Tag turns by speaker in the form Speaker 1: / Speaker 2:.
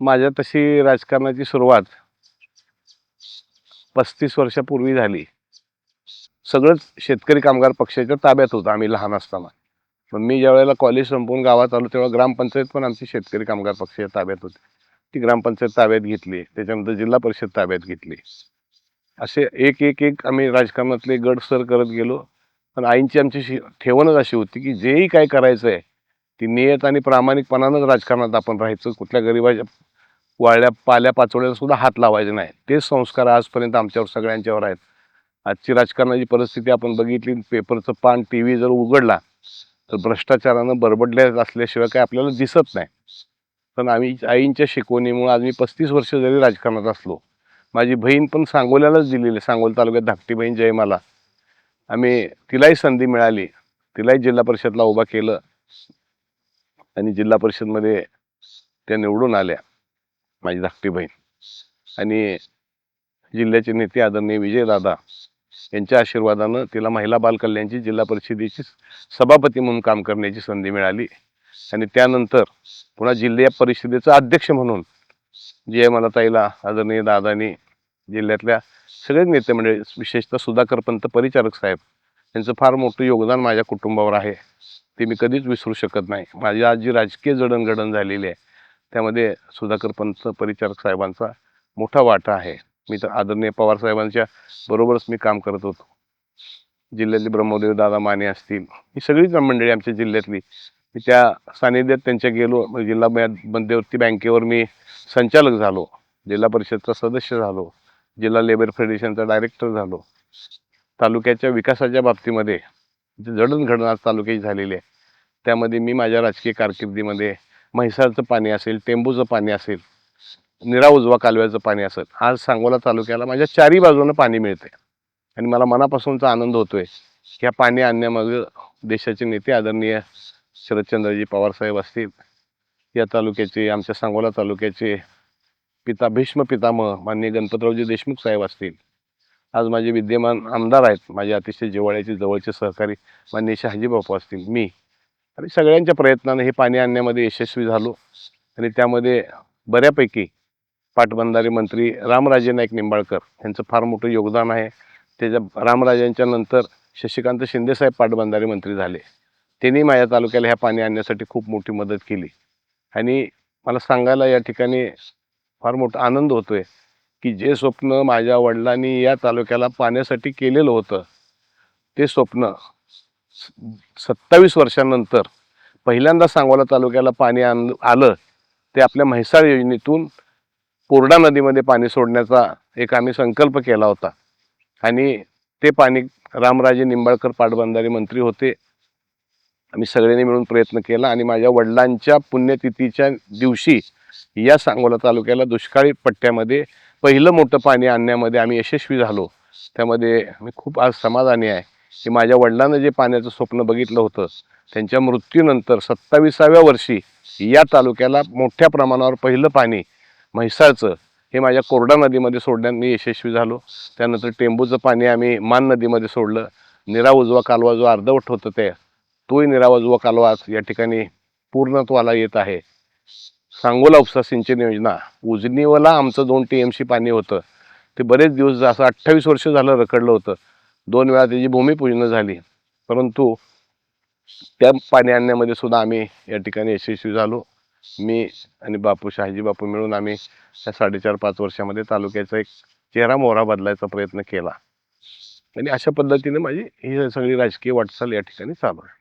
Speaker 1: माझ्या तशी राजकारणाची सुरुवात पस्तीस वर्षापूर्वी झाली. सगळंच शेतकरी कामगार पक्षाच्या ताब्यात होतं आम्ही लहान असताना. पण मी ज्यावेळेला कॉलेज संपवून गावात आलो तेव्हा ग्रामपंचायत पण आमची शेतकरी कामगार पक्षाच्या ताब्यात होती. ती ग्रामपंचायत ताब्यात घेतली त्याच्यानंतर जिल्हा परिषद ताब्यात घेतली. असे एक एक एक आम्ही राजकारणातले गड सर करत गेलो. पण आईंची आमची ठेवणच अशी होती की जेही काय करायचं आहे ती नियत आणि प्रामाणिकपणानंच राजकारणात आपण राहायचं. कुठल्या गरिबाच्या वाळल्या पाल्या पाचोळ्याला सुद्धा हात लावायचे नाही तेच संस्कार आजपर्यंत आमच्यावर सगळ्यांच्यावर आहेत. आजची राजकारणाची परिस्थिती आपण बघितली पेपरचं पान टी व्ही जर उघडला तर भ्रष्टाचारानं बरबडल्या असल्याशिवाय काय आपल्याला दिसत नाही. पण आम्ही आईंच्या शिकवणीमुळे आज मी पस्तीस वर्ष जरी राजकारणात असलो माझी बहीण पण सांगोल्यालाच दिलेली आहे. तालुक्यात धाकटी बहीण जयमाला. आम्ही तिलाही संधी मिळाली तिलाही जिल्हा परिषदला उभा केलं. आणि जिल्हा परिषदमध्ये त्या निवडून आल्या माझी धाकटी बहीण. आणि जिल्ह्याचे नेते आदरणीय विजयदादा यांच्या आशीर्वादानं तिला महिला बालकल्याणची जिल्हा परिषदेची सभापती म्हणून काम करण्याची संधी मिळाली. आणि त्यानंतर पुन्हा जिल्हा परिषदेचा अध्यक्ष म्हणून जे मला ताईला आदरणीय दादानी जिल्ह्यातल्या सगळे नेते म्हणजे विशेषतः सुधाकर पंत परिचारक साहेब यांचं फार मोठं योगदान माझ्या कुटुंबावर आहे. ते मी कधीच विसरू शकत नाही. माझी आज जी राजकीय जडणघडण झालेली आहे. त्यामध्ये सुधाकर पंत परिचारक साहेबांचा मोठा वाटा आहे. मी तर आदरणीय पवार साहेबांच्या बरोबरच मी काम करत होतो. जिल्ह्यातले ब्रह्मदेव दादा माने असतील ही सगळीच मंडळी आमच्या जिल्ह्यातली. मी त्या सानिध्यात त्यांच्या गेलो जिल्हा मध्यवर्ती बँकेवर मी संचालक झालो. जिल्हा परिषदचा सदस्य झालो. जिल्हा लेबर फेडरेशनचा डायरेक्टर झालो. तालुक्याच्या विकासाच्या बाबतीमध्ये जडणघडण आज तालुक्याची झालेली आहे त्यामध्ये मी माझ्या राजकीय कारकिर्दीमध्ये म्हैसाळचं पाणी असेल टेंबूचं पाणी असेल निरा उजवा कालव्याचं पाणी असेल आज सांगोला तालुक्याला माझ्या चारी बाजूनं पाणी मिळते आणि मला मनापासूनचा आनंद होतोय ह्या पाणी आणण्यामागं देशाचे नेते आदरणीय शरदचंद्रजी पवार साहेब असतील या तालुक्याचे आमच्या सांगोला तालुक्याचे पिता भीष्म पितामह माननीय गणपतरावजी देशमुख साहेब असतील आज माझे विद्यमान आमदार आहेत माझे अतिशय जिव्हाळ्याचे जवळचे सहकारी मान्य शहाजी बापू असतील मी. आणि सगळ्यांच्या प्रयत्नाने हे पाणी आणण्यामध्ये यशस्वी झालो. आणि त्यामध्ये बऱ्यापैकी पाटबंधारे मंत्री रामराजे नाईक निंबाळकर यांचं फार मोठं योगदान आहे. त्याच्या रामराजांच्या नंतर शशिकांत शिंदेसाहेब पाटबंधारे मंत्री झाले. त्यांनी माझ्या तालुक्याला ह्या पाणी आणण्यासाठी खूप मोठी मदत केली. आणि मला सांगायला या ठिकाणी फार मोठा आनंद होतो आहे की जे स्वप्न माझ्या वडिलांनी या तालुक्याला पाण्यासाठी केलेलं होतं ते स्वप्न सत्तावीस वर्षानंतर पहिल्यांदा सांगोला तालुक्याला पाणी आण आलं ते आपल्या म्हैसाळ योजनेतून पोरडा नदीमध्ये पाणी सोडण्याचा एक आम्ही संकल्प केला होता. आणि ते पाणी रामराजे निंबाळकर पाटबंधारे मंत्री होते. आम्ही सगळ्यांनी मिळून प्रयत्न केला आणि माझ्या वडिलांच्या पुण्यतिथीच्या दिवशी या सांगोला तालुक्याला दुष्काळी पट्ट्यामध्ये पहिलं मोठं पाणी आणण्यामध्ये आम्ही यशस्वी झालो. त्यामध्ये मी खूप आज समाधानी आहे. की माझ्या वडिलांना जे पाण्याचं स्वप्न बघितलं होतं त्यांच्या मृत्यूनंतर सत्ताविसाव्या वर्षी या तालुक्याला मोठ्या प्रमाणावर पहिलं पाणी म्हैसाळचं हे माझ्या कोरडा नदीमध्ये सोडण्यात मी यशस्वी झालो. त्यानंतर टेंबूचं पाणी आम्ही मान नदीमध्ये सोडलं. निरा उजवा कालवा जो अर्धवट होतं ते तोही निरा उजवा कालवा या ठिकाणी पूर्णत्वाला येत आहे. सांगोला उपसा सिंचन योजना. उजनीवला आमचं दोन टी एम सी पाणी होतं. ते बरेच दिवस असं अठ्ठावीस वर्ष झालं रखडलं होतं. दोन वेळा त्याची भूमिपूजनं झाली. परंतु त्या पाणी आणण्यामध्ये सुद्धा आम्ही या ठिकाणी यशस्वी झालो. मी आणि बापू शहाजी बापू मिळून आम्ही या साडेचार पाच वर्षामध्ये तालुक्याचा एक चेहरा मोहरा बदलायचा प्रयत्न केला. आणि अशा पद्धतीने माझी ही सगळी राजकीय वाटचाल या ठिकाणी चालू आहे.